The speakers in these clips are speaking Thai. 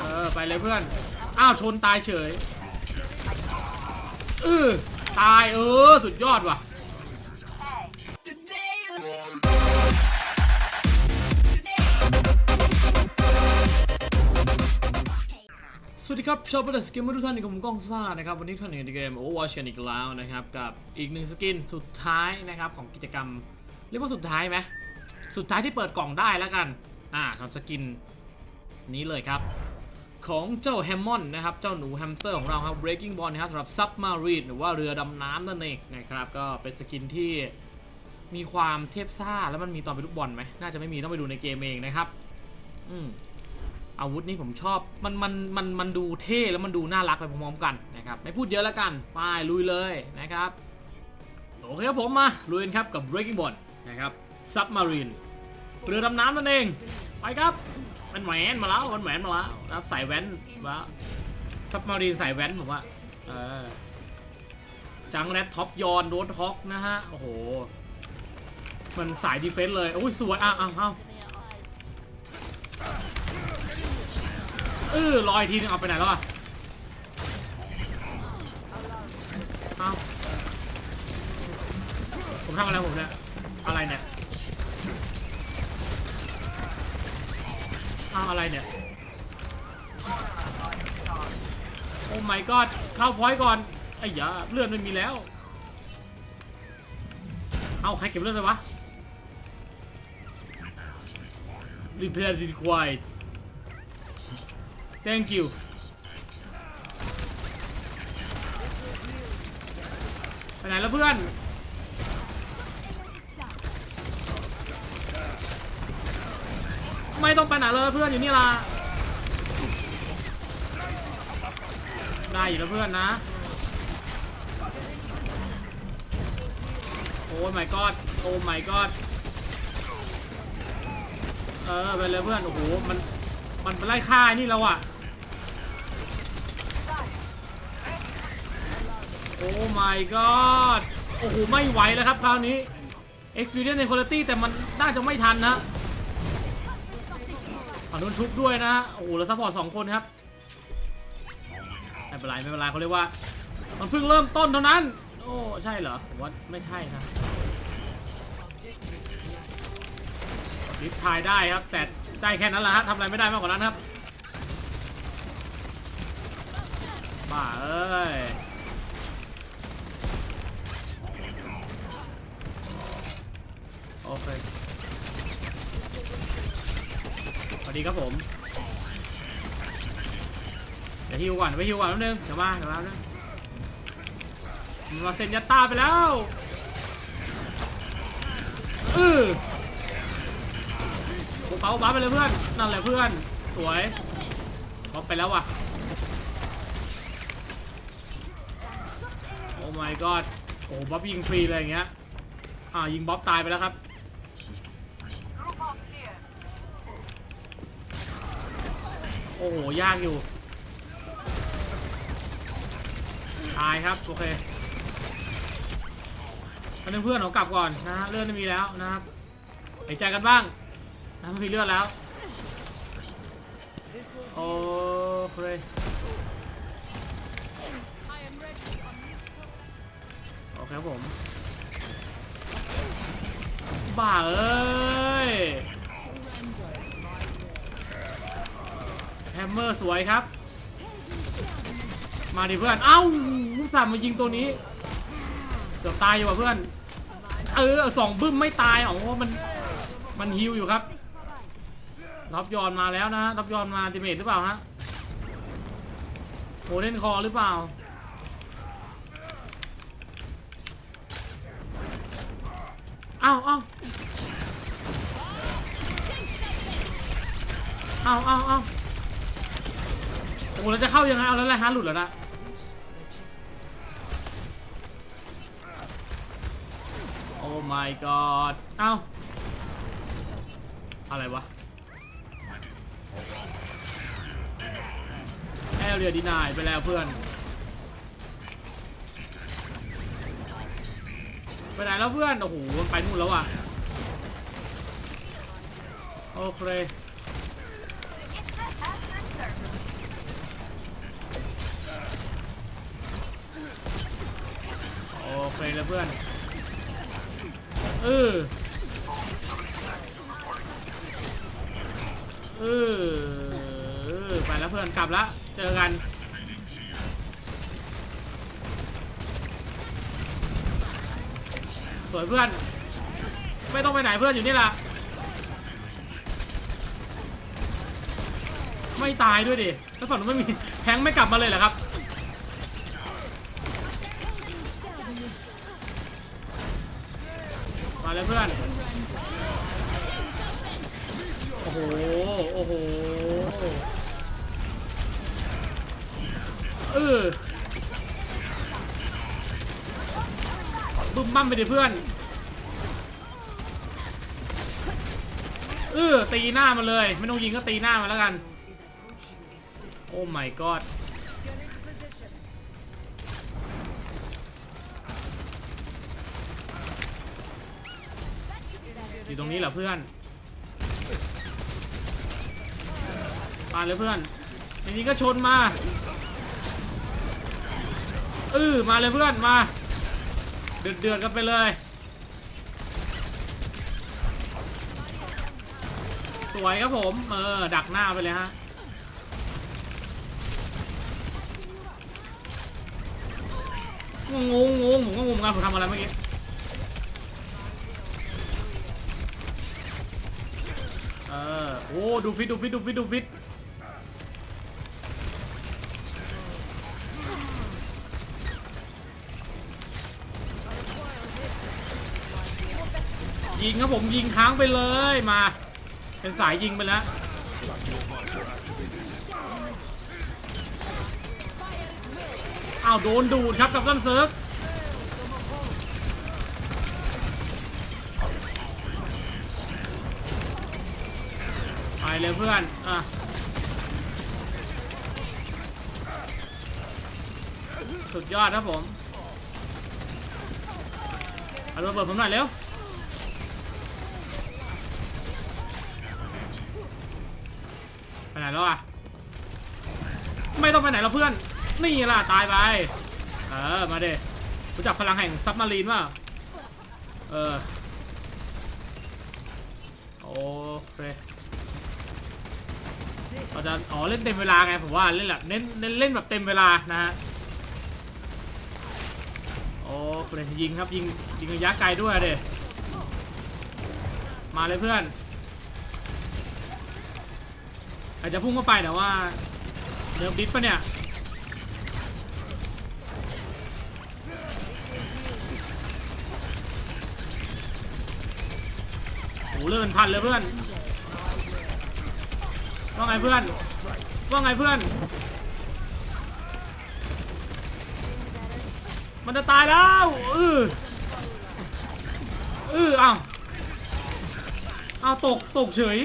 เออไปเลยเพื่อน อ้าวชนตายเฉยเออตายเออสุดยอดว่ะสวัสดีครับชาวประเดสกิมเมอร์ทุกท่านนี่ผมก้องซ่านะครับวันนี้ท่านอยู่ในเกม Overwatch กันอีกแล้วนะครับกับอีกหนึ่งสกินสุดท้ายนะครับของกิจกรรม เรียกว่าสุดท้ายไหมสุดท้ายที่เปิดกล่องได้แล้วกัน อ่าทำสกินนี้เลยครับ ของเจ้าแฮมมอนนะครับ เจ้าหนูแฮมสเตอร์ของเราครับ Breaking Ball นะครับสำหรับ Submarine หรือว่าเรือดำน้ำนั่นเองนะครับ ก็เป็นสกินที่มีความเทพซ่าแล้วมันมีตอนเป็นลูกบอลไหมน่าจะไม่มีต้องไปดูในเกมเองนะครับ อืมอาวุธนี่ผมชอบมันมันมันมันดูเท่แล้วมันดูน่ารักไปพร้อมๆกันนะครับ ไม่พูดเยอะแล้วกันไปลุยเลยนะครับโอเคครับผมมาลุยกันครับกับ Breaking Ball นะครับ Submarine เรือดำน้ำนั่นเอง ไปครับมันแหวนมาแล้วมันแหวนมาแล้วครับใส่แว่นมาซับมารีนใส่แว่นผมว่าเออจังแรดท็อปยอนโดนท็อกนะฮะโอ้โหมันสายดีเฟนส์เลยโอ้ยสวยอะอะเอ้าเออลอยทีนึงเอาไปไหนแล้วอะเอาผมทำอะไรผมเนี่ยอะไรเนี่ย เอาอะไรเนี่ย โอ้ my god เข้าพอยต์ก่อน ไอ้ยาเลือดไม่มีแล้ว เอาใครเก็บเลือดไปวะ Repair required thank you ไปไหนแล้วเพื่อน ไม่ต้องไปไหนเลยเพื่อนอยู่นี่ล่ะได้อยู่แล้วเพื่อนนะ โอ้ my god โอ้ my god เออไปเลยเพื่อน โอ้โห มัน มันไปไล่ฆ่านี่เราอะโอ้ my god โอ้โห ไม่ไหวแล้วครับคราวนี้ experience ใน quality แต่มันน่าจะไม่ทันนะ ฝั่งนู้นทุบด้วยนะโอ้โหแล้วซัพพอร์ตสองคนครับไม่เป็นไรไม่เป็นไรเขาเรียกว่า มันเพิ่งเริ่มต้นเท่านั้น โอ้ใช่เหรอผมว่าไม่ใช่นะลิฟทายได้ครับ แต่ได้แค่นั้นแหละฮะทำอะไรไม่ได้มากกว่านั้นครับบ้าเอ้ยโอเคส วัสดีครับผมเดี๋ยวฮิวก่อนไปฮิวก่อนแป๊บนึงเดี๋ยวมาเดี๋ยวมาแป๊บนึงมันมาเซ็นยัตตาไปแล้วเออพวกเขาบ้าไปเลยเพื่อน นั่นแหละเพื่อน สวยบล็อกไปแล้วว่ะ โอ้ my god โอ้บ๊อบยิงฟรีเลยอย่างเงี้ย อ่ายิงบ๊อบตายไปแล้วครับ โอ้โห ยากอยู่ ตายครับ โอเคอันนี้เพื่อนเขากลับก่อนนะฮะเลือดไม่มีแล้วนะครับหายใจกันบ้างนะไม่มีเลือดแล้ว โอเคโอเคครับผม บ้าเอ้ย แฮมเมอร์สวยครับ มาดิเพื่อน เอ้าอุตส่าห์มายิงตัวนี้เกือบตายอยู่ว่ะเพื่อน เออสองบึ้มไม่ตายอ๋อมัน มันฮิวอยู่ครับท็อปยอนมาแล้วนะท็อปยอนมาติเมตหรือเปล่าฮะโหเล่นคอหรือเปล่า เอ้าเอ้าเอ้าเอ้าเอา โอ้โหเราจะเข้ายังไงเอาแล้วแหละฮะหลุดแล้วนะโอ้ my god เอ้าอะไรวะแอเรียดีนายไปแล้วเพื่อน ไปไหนแล้วเพื่อน โอ้โหมันไปนู่นแล้วอะ โอเค โอเคลยเพื่อน เออ เออ ไปแล้วเพื่อน กลับแล้วเจอกัน สวยเพื่อน ไม่ต้องไปไหนเพื่อนอยู่นี่แหละไม่ตายด้วยดิ แล้วฝั่งนู้นไม่มีแทงค์ไม่กลับมาเลยเหรอครับ มาเลยเพื่อน โอ้โห โอ้โห เออบึ้มบั้มไปดิเพื่อน เออตีหน้ามันเลย ไม่ต้องยิงก็ตีหน้ามันแล้วกัน โอ้ my god อยู่ตรงนี้เหรอเพื่อนมาเลยเพื่อนทีนี้ก็ชนมาเออมาเลยเพื่อนมา เดือดเดือดกันไปเลย สวยครับผมเออดักหน้าไปเลยฮะงงงงผมก็งงเหมือนกันผมทำอะไรเมื่อกี้ เออโอ้ดูฟิตดูฟิตดูฟิตดูฟิตยิงครับผมยิงค้างไปเลยมา เป็นสายยิงไปแล้วอ้าวโดนดูดครับกับตันเซิร์ฟ เลยเพื่อน อะสุดยอดครับผมเอาระเบิดผมหน่อยเร็ว ไปไหนแล้วอะ ไม่ต้องไปไหนแล้วเพื่อน นี่ล่ะ ตายไป เออ มาเด้รู้จักพลังแห่งซับมารีนป่ะ เออ โอเค เราจะอ๋อเล่นเต็มเวลาไงผมว่าเล่นแบบเน้นเน้นเล่นแบบเต็มเวลานะฮะโอ้เคยิงครับยิงยิงระยะไกลด้วยเด้มาเลยเพื่อน อาจจะพุ่งเข้าไปแต่ว่าเนิร์ฟดิสปะเนี่ยโอ้เลื่อนพันเลยเพื่อน ว่าไงเพื่อน ว่าไงเพื่อน มันจะตายแล้วเออเอออ้าวอ้าวตก ตกเฉย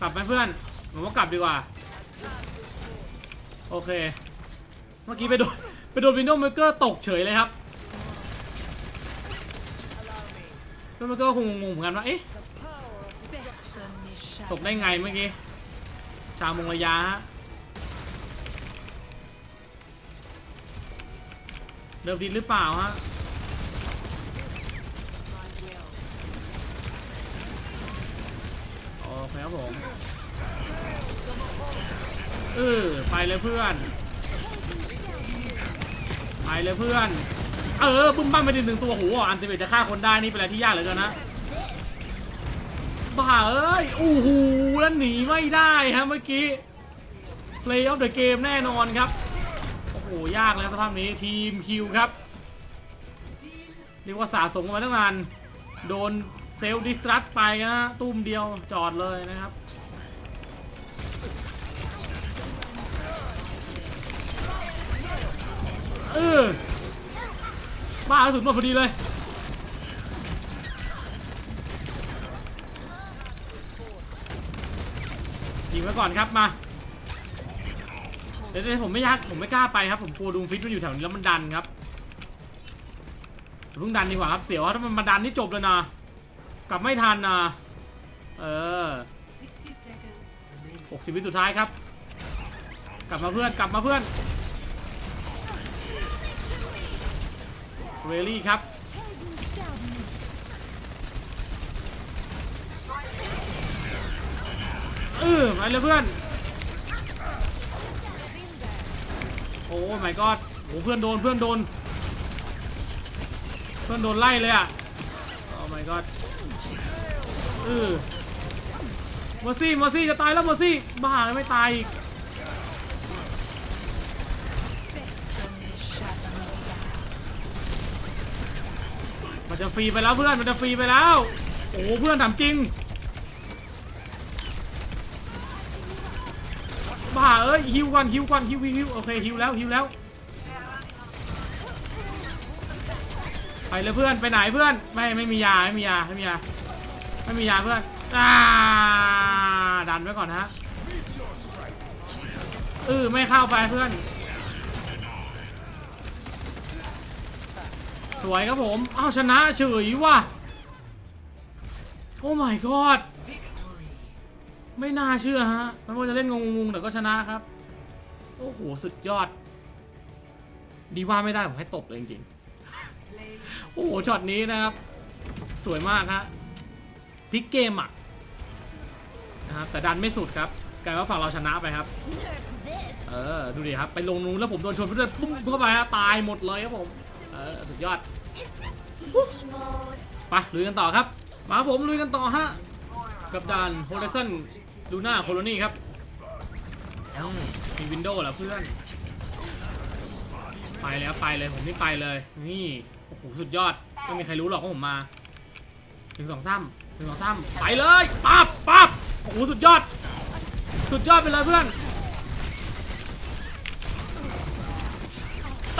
กลับไหมเพื่อนผมว่ากลับดีกว่า โอเค เมื่อกี้ไปโดน ไปโดนวินโดว์เมเกอร์ตกเฉยเลยครับวินโดว์เมเกอร์คงงงเหมือนกันว่า เอ๊ะ ตกได้ไงเมื่อกี้ ชาวมงระยะฮะเดิมดินหรือเปล่าฮะโอเคครับผม เออไปเลยเพื่อน ไปเลยเพื่อน เออบึ้มบ้ามไปหนึ่งตัวโหอันติเมตจะฆ่าคนได้นี่เป็นอะไรที่ยากเหลือเกินนะ บ้าเอ้ยโอ้โหแล้วหนีไม่ได้ฮะเมื่อกี้ Play of the game แน่นอนครับ โอ้โห ยากแล้วสภาพนี้ทีมคิวครับเรียกว่าสะสมมาตั้งนานโดนเซลดิสตรัตไปนะตุ้มเดียวจอดเลยนะครับเออบ้าสุนหมดพอดีเลย ยิงไว้ก่อนครับมาเดี๋ยวผมไม่ยากผมไม่กล้าไปครับ ผมกลัวดูฟิตมันอยู่แถวนี้แล้วมันดันครับเพิ่งดันดีกว่าครับเสียวถ้ามันมาดันนี่จบเลยนะกลับไม่ทันนะเออ60สิบวิสุดท้ายครับ กลับมาเพื่อนกลับมาเพื่อนเรลลี่ครับ ออไปเลยเพื่อน โอ้ my god โอ้เพื่อนโดนเพื่อนโดน เพื่อนโดนไล่เลยอะ โอ้ my god เออมาซี่มาซี่จะตายแล้วมาซี่บ้าไม่ตายอีกมันจะฟรีไปแล้วเพื่อนมันจะฟรีไปแล้ว โอ้เพื่อนถามจริงาเอ้ยฮิวก่อนฮิวก่อนฮิวฮิวโอเคฮิวแล้วฮิวแล้วไปเลยเพื่อนไปไหนเพื่อนไม่ไม่มียาไม่มียาไม่มียาไม่มียาเพื่อนอ่าดันไว้ก่อนฮะเออไม่เข้าไปเพื่อน สวยครับผมอ้าวชนะเฉยว่ะโอ้ my god ไม่น่าเชื่อฮะไม่ว่าจะเล่นงงๆแต่ก็ชนะครับ โอ้โห สุดยอด ดีว่าไม่ได้ ผมให้ตบเลยจริงๆ โอ้โห ช็อตนี้นะครับ สวยมากฮะพลิกเกมอะนะครับแต่ดันไม่สุดครับ กลายว่าฝั่งเราชนะไปครับ เออ ดูดิครับ ไปลงนู้นแล้วผมโดนชนไปด้วยปุ้มเข้าไปฮะตายหมดเลยครับผม เออ สุดยอด ไปลุยกันต่อครับ มาผมลุยกันต่อฮะ กับด่าน Horizon Luna Colony ครับมีวินโดว์เหรอเพื่อน ไปเลยครับไปเลยผมนี่ไปเลย นี่โอ้โหสุดยอด ไม่มีใครรู้หรอกว่าผมมาหนึ่งสองสามหนึ่งสองสามไปเลยปั๊บปั๊บโอ้โหสุดยอด สุดยอดไปเลยเพื่อน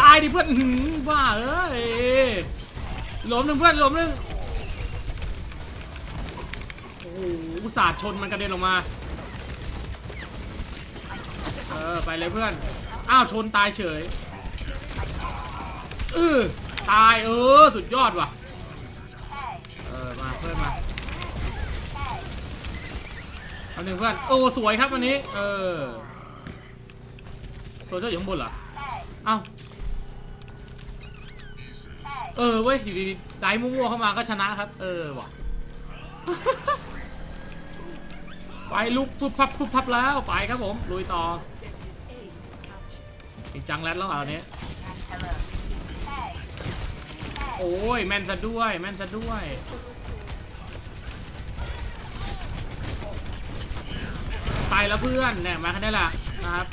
ตายดิเพื่อนอื้อหือบ้าเอ้ยหล้มหนึ่งเพื่อนหล้มหนึ่ง หอุตส่าห์ชนมันกระเด็นออกมา เออ ไปเลยเพื่อน อ้าว ชนตายเฉยเออตายเออ สุดยอดว่ะ เออ มาเพื่อนมาเอาหนึ่งเพื่อน โอ้ สวยครับวันนี้ เออโซเจอร์อยู่ข้างบนเหรอ เอ้า เออเว้ย อยู่ดีๆได้มั่วๆเข้ามาก็ชนะครับ เออว่ะ ไปลุกปุ๊บพับปุ๊บพับแล้วไปครับผมลุยต่ออีกจังแรดแล้วเหรออันนี้โอ้ยแม่นซะด้วยแม่นซะด้วยตายแล้วเพื่อนเนี่ยมาแค่นี้แหละนะครับ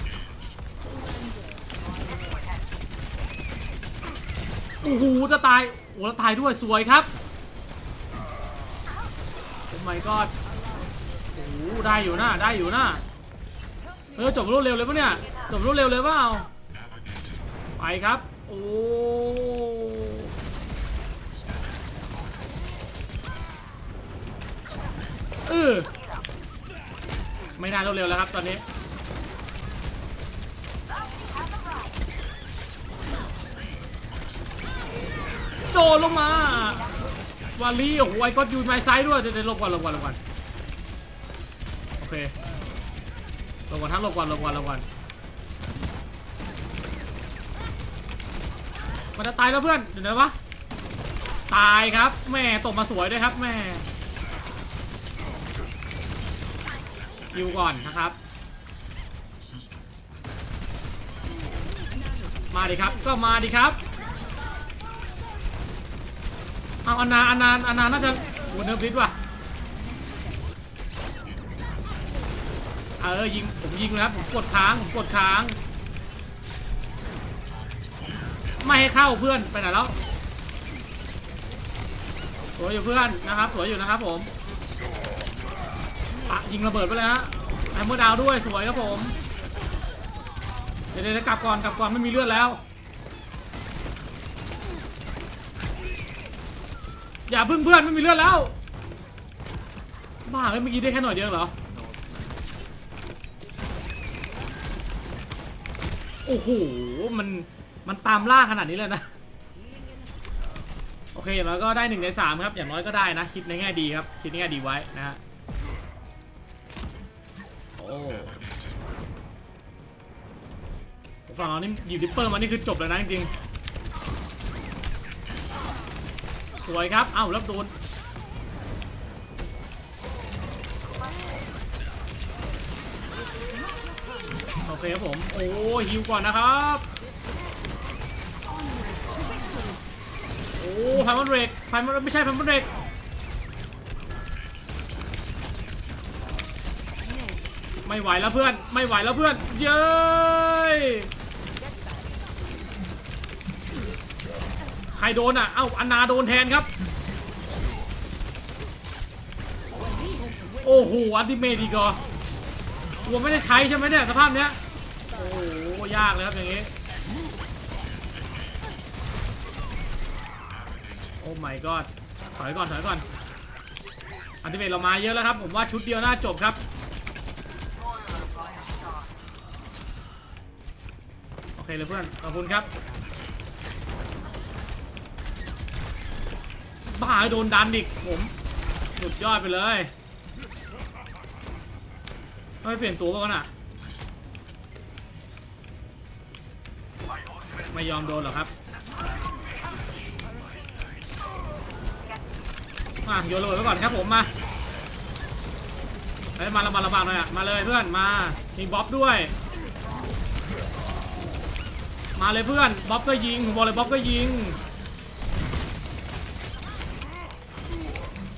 โอ้โหจะตายโอ้แล้วตายด้วยสวยครับโอ้ my god อ้ได้อยู่นะได้อยู่นะเออจบรวดเร็วเลยปะเนี่ยจบรวดเร็วเลยเปล่าไปครับโอ้เออไม่น่ารวดเร็วแล้วครับตอนนี้โจรลงมาวาลีโอ้โหไอ้ก็ยูนไม้ซ้ายด้วยเดี๋ยวหลบก่อนหลบก่อนหลบก่อนโอ เคลงก่อนทั้งลงก่อนลงก่อนลงก่อนมันจะตายแล้วเพื่อนเดี๋ยวนะวะตายครับแม่ตกมาสวยด้วยครับแม่ยิวก่อนนะครับ มาดิครับก็มาดิครับเอาอนาอนาอนาน่าจะโวนเนอร์บลิดว่ะ เออยิงผมยิงแล้วผมกดค้างผมกดค้าง ไม่ให้เข้าเพื่อนไปไหนแล้วสวยอยู่เพื่อนนะครับสวยอยู่นะครับผมปะยิงระเบิดไปเลยฮะแฮมเมอร์ดาวด้วยสวยครับผม เดี๋ยวเดี๋ยวกลับก่อนกลับก่อนไม่มีเลือดแล้ว อย่าพึ่งเพื่อนไม่มีเลือดแล้วบ้าเอ้ยเมื่อกี้ได้แค่หน่อยเดียวเหรอ โอ้โห มัน มันตามล่าขนาดนี้เลยนะ โอเคอย่างน้อยก็ได้หนึ่งในสามครับ อย่างน้อยก็ได้นะ คิดในแง่ดีครับ คิดในแง่ดีไว้นะฮะ โอ้ฝั่งเรานี่หยิบดิปเปอร์มานี่คือจบเลยนะจริงสวยครับ เอ้าแล้วโดน เคครับผม โอ้ฮิวก่อนนะครับ โอ้ไฟมันเรกไฟมันไม่ใช่ไฟมันเรกไม่ไหวแล้วเพื่อน ไม่ไหวแล้วเพื่อน เย้ยใครโดนอะ เอ้าอันนาโดนแทนครับโอ้โหอันติเมทอีกเหรอวัวไม่ได้ใช้ใช่ไหมเนี่ยสภาพเนี้ย ยากเลยครับอย่างงี้ โอ้ my god ถอยก่อนถอยก่อน อันติเมทเรามาเยอะแล้วครับ ผมว่าชุดเดียวน่าจบครับโอเคเลยเพื่อนขอบคุณครับบ้าโดนดันอีกผมสุดยอดไปเลยไม่เปลี่ยนตัวป่ะวะน่ะ ไม่ยอมโดนหรอกครับมาโยนระเบิดไว้ก่อนครับผมมาเฮ้ยมาละมาละบากหน่อยอะมาเลยเพื่อนมามีบ๊อบด้วย มาเลยเพื่อนบ๊อบก็ยิงผมบอกเลยบ๊อบก็ยิง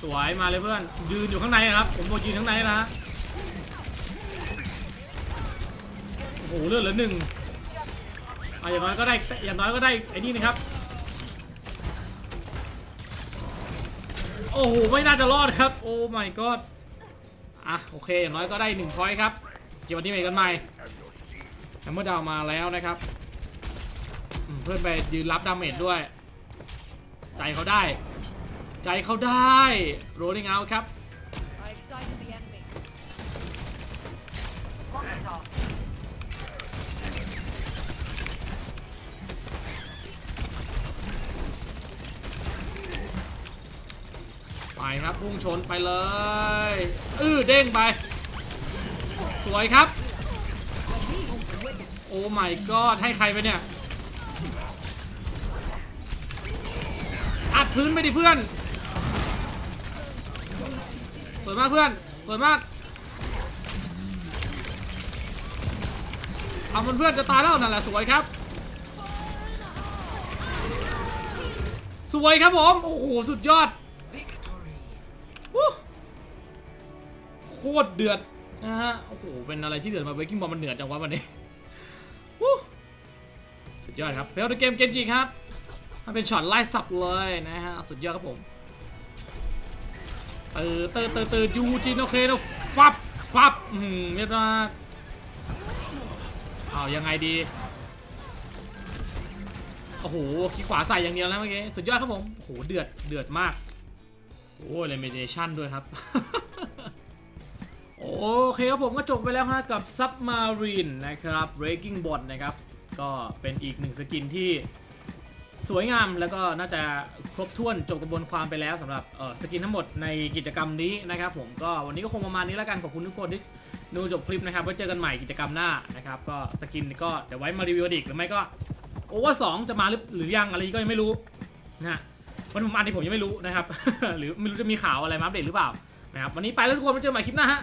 สวยมาเลยเพื่อนยืนอยู่ข้างในครับผมบอกยืนข้างในนะฮะโอ้โหเลือดเหลือหนึ่ง อะอย่างน้อยก็ได้อย่างน้อยก็ได้ไอ้นี่นะครับ โอ้โหไม่น่าจะรอดครับ โอ้ my god อะโอเคอย่างน้อยก็ได้หนึ่งพอยครับเก็บวันที่ใหม่กันใหม่แฮมเมอร์ดาวมาแล้วนะครับเพื่อนไปยืนรับดาเมจด้วย ใจเขาได้ ใจเขาได้ rolling out ครับ ไปครับพุ่งชนไปเลยอื้อเด้งไป สวยครับ โอ้ my god ให้ใครไปเนี่ยอัดพื้นไปดิเพื่อนสวยมากเพื่อนสวยมากเอามันเพื่อนจะตายแล้วนั่นแหละสวยครับ สวยครับผม โอ้โห สุดยอด ตรเดือดนะฮะ โอ้โห เป็นอะไรที่เดือดมาเบกกิ้งบอลมันเดือจังวะวันนี้วู้สุดยอดครับเพลย์เกมเกนจิครับ มันเป็นช็อตไล่สับเลยนะฮะ สุดยอดครับผมเตอเตอเตอเตอยูจินโอเคนะฟับฟับอืมเรียบร้อยเอายังไงดี โอ้โหขี้ขวาใส่อย่างเดียวแล้วเมื่อกี้ สุดยอดครับผม โอ้โห เดือด เดือดมาก โอ้เลมิเนชันด้วยครับ โอเคครับผมก็จบไปแล้วฮะกับ Submarine นะครับ Breaking Bot นะครับ ก็เป็นอีกหนึ่งสกินที่สวยงามแล้วก็น่าจะครบถ้วนจบกระบวนความไปแล้วสำหรับสกินทั้งหมดในกิจกรรมนี้นะครับผมก็วันนี้ก็คงประมาณนี้แล้วกันขอบคุณทุกคนที่ดูจบคลิปนะครับไว้เจอกันใหม่กิจกรรมหน้านะครับก็สกินก็เดี๋ยวไว้มารีวิวอีกหรือไม่ก็โอเวอร์สจะมาหรือหรือยังอะไรก็ยังไม่รู้นะฮะวันผมอันนี้ผมยังไม่รู้นะครับ หรือไม่รู้จะมีข่าวอะไรมาอัปเดตหรือเปล่านะครับวันนี้ไปแล้วทุกคนมาเจอกันใหม่คลิปหน้าฮะ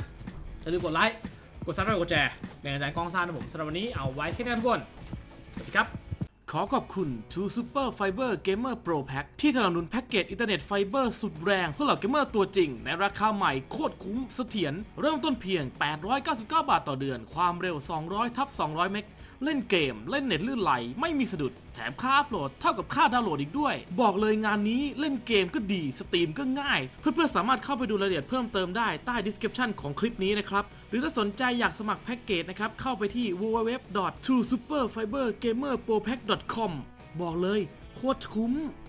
อย่าลืมกดไลค์กดซับสไครต์กดแชร์เป็นกำลังใจกองซ่านะผมสำหรับวันนี้เอาไว้แค่นี้ทุกคนสวัสดีครับขอขอบคุณ True Super Fiber Gamer Pro Pack ที่สนับสนุนแพ็กเกจอินเทอร์เน็ตไฟเบอร์สุดแรงเพื่อเหล่าเกมเมอร์ตัวจริง ในราคาใหม่โคตรคุ้มเสถียรเริ่มต้นเพียง 899 บาทต่อเดือน ความเร็ว 200 ทับ 200 เมก เล่นเกม เล่นเน็ตลื่นไหล ไม่มีสะดุด แถมค่าอัพโหลดเท่ากับค่าดาวน์โหลดอีกด้วย บอกเลยงานนี้เล่นเกมก็ดี สตรีมก็ง่าย เพื่อนๆสามารถเข้าไปดูรายละเอียดเพิ่มเติมได้ใต้ description ของคลิปนี้นะครับ หรือถ้าสนใจอยากสมัครแพ็กเกจนะครับ เข้าไปที่ www.truesuperfibergamerpropack.com บอกเลยโคตรคุ้ม